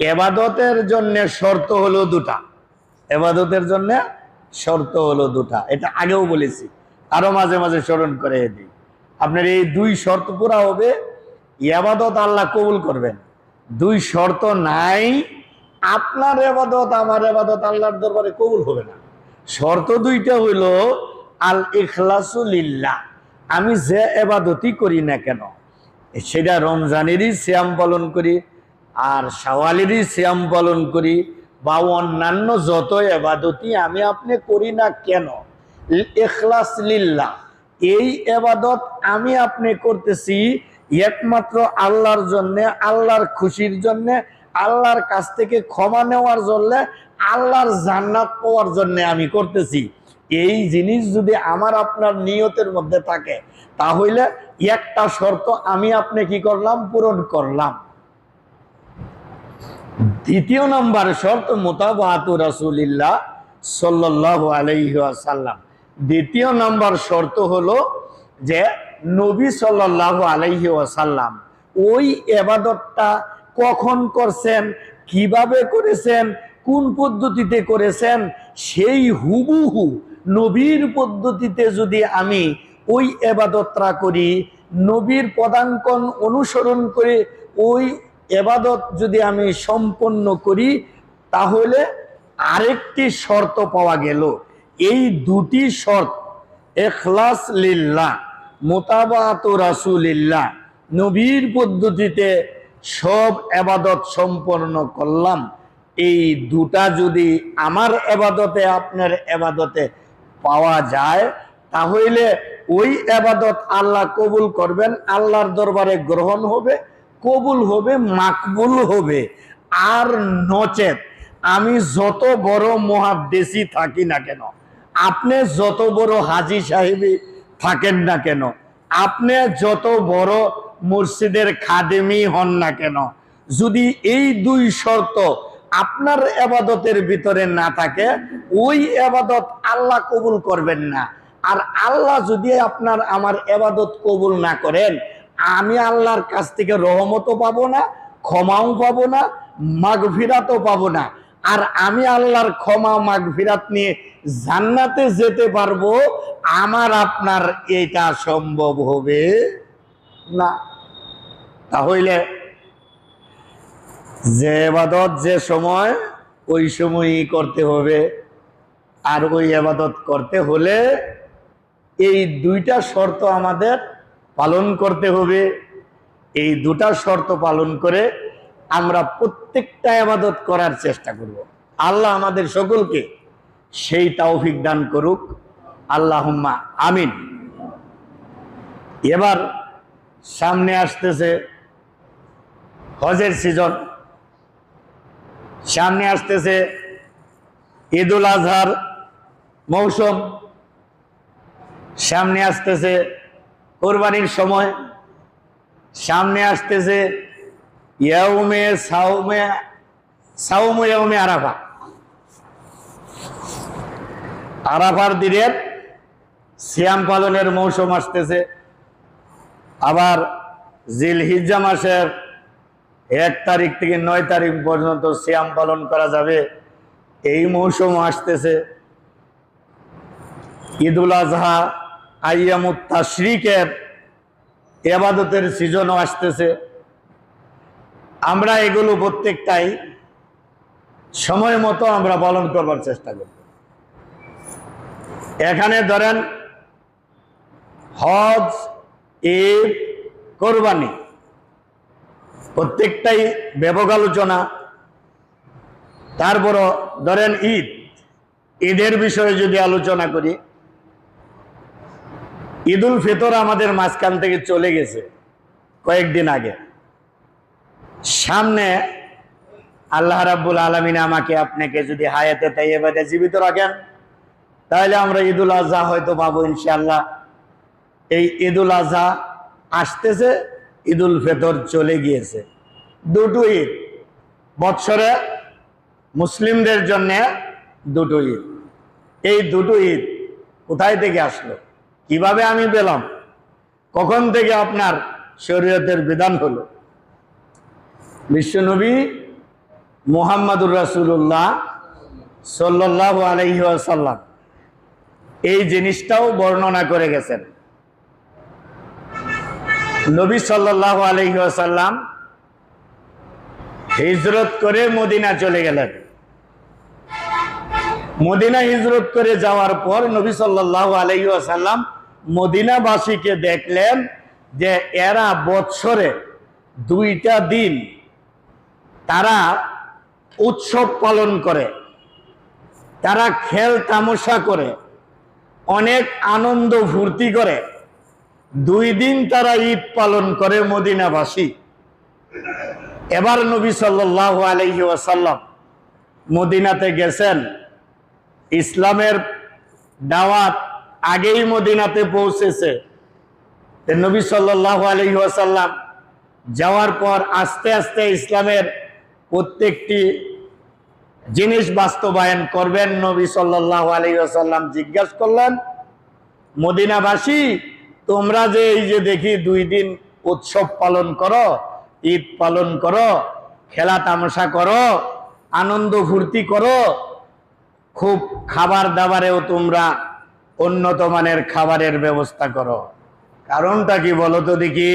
এবাদতের জন্য শর্ত হলো দুটা। এবাদতের জন্য শর্ত হলো দুটা। এটা আগেও বলেছি। আরও মাঝে মাঝে স্মরণ করে দিই। আপনার এই দুই শর্ত পুরা হবে, এবাদত আল্লাহ কবুল করবেন। দুই শর্ত নাই, আপনার এবাদত, আমার এবাদত আল্লাহর দরবারে কবুল হবে না। শর্ত দুইটা হইল, আল ইখলাসুলিল্লাহ আমি যে এবাদতই করি না কেন, সেটা রমজানেরই শ্যাম পালন করি আর শাওয়ালেরই শ্যাম পালন করি বা অন্যান্য যত এবাদতই আমি আপনি করি না কেন? এখলাস লিল্লাহ। এই এবাদত আমি আপনি করতেছি একমাত্র আল্লাহর জন্যে, আল্লাহর খুশির জন্য, আল্লাহর কাছ থেকে ক্ষমা নেওয়ার জন্য, আল্লাহর জান্নাত পাওয়ার জন্য আমি করতেছি। এই জিনিস যদি আমার আপনার নিয়তের মধ্যে থাকে, তাহলে একটা শর্ত আমি আপনি কি করলাম? পূরণ করলাম। দ্বিতীয় নম্বর শর্ত মোতাবাত রাসুলিল্লাহ সাল্লাহ আলাইসাল্লাম দ্বিতীয় নম্বর শর্ত হলো যে নবী সাল্লাহ আলাইহি ওয়াসাল্লাম ওই এবাদতটা কখন করছেন, কীভাবে করেছেন, কোন পদ্ধতিতে করেছেন, সেই হুবুহু নবীর পদ্ধতিতে যদি আমি ওই এবাদতটা করি, নবীর পদাঙ্কন অনুসরণ করে ওই এবাদত যদি আমি সম্পন্ন করি, তাহলে আরেকটি শর্ত পাওয়া গেল। এই দুটি শর্ত এখলাস লিল্লাহ, মোতাবাত রাসুলিল্লাহ, নবীর পদ্ধতিতে সব এবাদত সম্পন্ন করলাম। এই দুটা যদি আমার এবাদতে, আপনার এবাদতে পাওয়া যায়, তাহলে ওই এবাদত আল্লাহ কবুল করবেন, আল্লাহর দরবারে গ্রহণ হবে। কবুল হবে, মাকবুল হবে। আর নচেত আমি যত বড় মহাদেশি থাকি না কেন, আপনি যত বড় হাজি সাহেবই থাকেন না কেন, আপনি যত বড় মসজিদের খাদেমি হন না কেন, যদি এই দুই শর্ত আপনার এবাদতের ভিতরে না থাকে, ওই এবাদত আল্লাহ কবুল করবেন না। আর আল্লাহ যদি আপনার, আমার এবাদত কবুল না করেন আমি আল্লাহর কাছ থেকে রহমতও পাবো না, ক্ষমাও পাবো না, মাগফিরাতও পাবো না। আর আমি আল্লাহর ক্ষমা, মাগফিরাত নিয়ে জান্নাতে যেতে পারব, আমার আপনার এটা সম্ভব হবে না। তাহলে যে এবাদত যে সময়, ওই সময়ই করতে হবে। আর ওই আবাদত করতে হলে এই দুইটা শর্ত আমাদের পালন করতে হবে। এই দুটা শর্ত পালন করে আমরা প্রত্যেকটা আবাদত করার চেষ্টা করব। আল্লাহ আমাদের সকলকে সেই তৌফিক দান করুক। আল্লাহুম্মা আমিন। এবার সামনে আসতেছে হজের সিজন। সামনে আসতেছে ঈদুল আজহার মৌসুম। সামনে আসতেছে কোরবানির সময় সামনে আসতেছে ইয়াউমে সাউমে, সাউম ইয়াউমে আরাফা। আরাফার দিনের সিয়াম পালনের মৌসুম আসতেছে। আবার জিল হিজ্জা মাসের এক তারিখ থেকে নয় তারিখ পর্যন্ত সিয়াম পালন করা যাবে। এই মৌসুম আসতেছে। ঈদুল আজহা আইয়ামুত তাশরিকের এবাদতের সিজনও আসতেছে। আমরা এগুলো প্রত্যেকটাই সময় মতো আমরা পালন করবার চেষ্টা করব। এখানে ধরেন, হজ, ঈদ, কোরবানি, প্রত্যেকটাই ব্যাপক আলোচনা। তারপর ধরেন ঈদ, ঈদের বিষয়ে যদি আলোচনা করি ঈদুল ফিতর আমাদের মাঝখান থেকে চলে গেছে কয়েকদিন আগে। সামনে আল্লাহ রাব্বুল আলমিন আমাকে আপনাকে যদি হায়াতে তাই এবারে জীবিত রাখেন, তাহলে আমরা ঈদুল আজহা হয়তো পাবো ইনশাল্লাহ এই ঈদুল আজহা আসতেছে, ঈদুল ফেতর চলে গিয়েছে। দুটো ঈদ, বৎসরে মুসলিমদের জন্য দুটো ঈদ। এই দুটো ঈদ কোথায় থেকে আসলো? কীভাবে আমি পেলাম? কখন থেকে আপনার শরীয়তের বিধান হলো? বিশ্বনবী মোহাম্মদুর রাসুল্লাহ সাল্লাহ আলহি আসাল্লাম এই জিনিসটাও বর্ণনা করে গেছেন। নবী সাল্লাহ আলহি আসাল্লাম হিজরত করে মদিনা চলে গেলেন। মদিনা হিজরত করে যাওয়ার পর নবী সাল্লাহ আলহি আসাল্লাম মদিনাবাসীকে দেখলেন যে এরা বৎসরে দুইটা দিন তারা উৎসব পালন করে, তারা খেল তামাশা করে, অনেক আনন্দ ফুর্তি করে। দুই দিন তারা ঈদ পালন করে মদিনাবাসী। এবার নবী সাল্লাহ আলহি ওয়াসাল্লাম মদিনাতে গেছেন। ইসলামের দাওয়াত আগেই মদিনাতে পৌঁছেছে। নবী সাল্লাহ আলহি ওয়াসাল্লাম যাওয়ার পর আস্তে আস্তে ইসলামের প্রত্যেকটি জিনিস বাস্তবায়ন করবেন নবী সাল্লাহ আলাইসাল্লাম জিজ্ঞাসা করলেন, মদিনাবাসী, তোমরা যে এই যে দেখি দুই দিন উৎসব পালন করো, ঈদ পালন করো, খেলা তামাশা করো, আনন্দ ফুর্তি করো, খুব খাবার দাবারেও তোমরা উন্নত মানের খাবারের ব্যবস্থা করো। কারণটা কি বলো তো দেখি।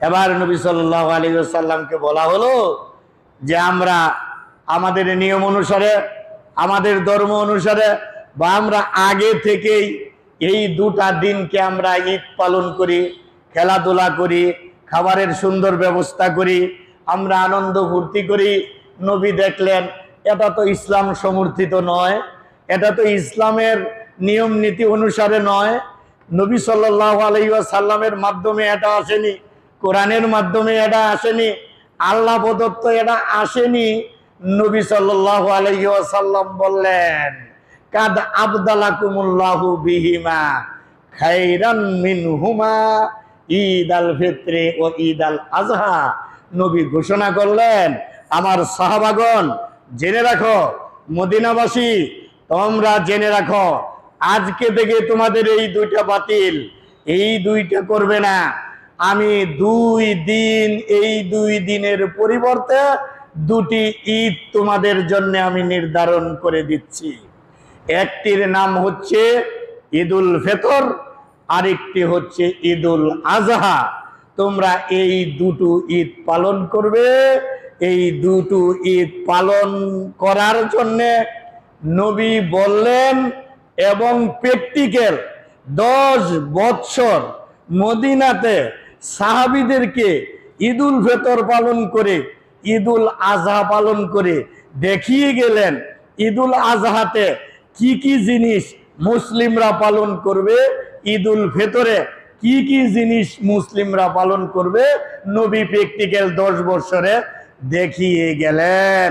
এবার নবী সাল্লাহ আলী সাল্লামকে বলা হলো যে আমরা আমাদের নিয়ম অনুসারে, আমাদের ধর্ম অনুসারে বা আমরা আগে থেকেই এই দুটা দিনকে আমরা ঈদ পালন করি, খেলাধুলা করি, খাবারের সুন্দর ব্যবস্থা করি, আমরা আনন্দ ফুর্তি করি। নবী দেখলেন, এটা তো ইসলাম সমর্থিত নয়, এটা তো ইসলামের নিয়ম নীতি অনুসারে নয়। নবী সাল্লাহ আলাইসাল্লামের মাধ্যমে এটা আসেনি, কোরআনের মাধ্যমে এটা আসেনি, আল্লাহ প্রদত্ত এটা আসেনি, নবী সাল্লাহ আলাইসাল্লাম বললেন, কাদ আবদালাকুমুল্লাহু বিহিমা খাইরান মিনহুমা ঈদ আল ফিত্রে ও ঈদ আল আজহা নবী ঘোষণা করলেন, আমার সাহাবাগন জেনে রাখো, মদিনাবাসী, তোমরা জেনে রাখো আজকে থেকে তোমাদের এই দুইটা বাতিল, এই দুইটা করবে না। আমি দুই দিন, এই দুই দিনের পরিবর্তে দুটি ঈদ তোমাদের জন্য আমি নির্ধারণ করে দিচ্ছি। একটির নাম হচ্ছে ঈদুল ফেতর, আরেকটি হচ্ছে ঈদুল আজহা। তোমরা এই দুটো ঈদ পালন করবে। এই দুটো ঈদ পালন করার জন্যে নবী বললেন এবং প্র্যাকটিক্যাল দশ বৎসর মদিনাতে সাহাবিদেরকে ঈদুল ফেতর পালন করে, ঈদুল আজহা পালন করে দেখিয়ে গেলেন ঈদুল আজহাতে কি কি জিনিস মুসলিমরা পালন করবে, ঈদুল ফেতরে কি কি জিনিস মুসলিমরা পালন করবে, নবী প্র্যাকটিক্যাল দশ বছরে দেখিয়ে গেলেন।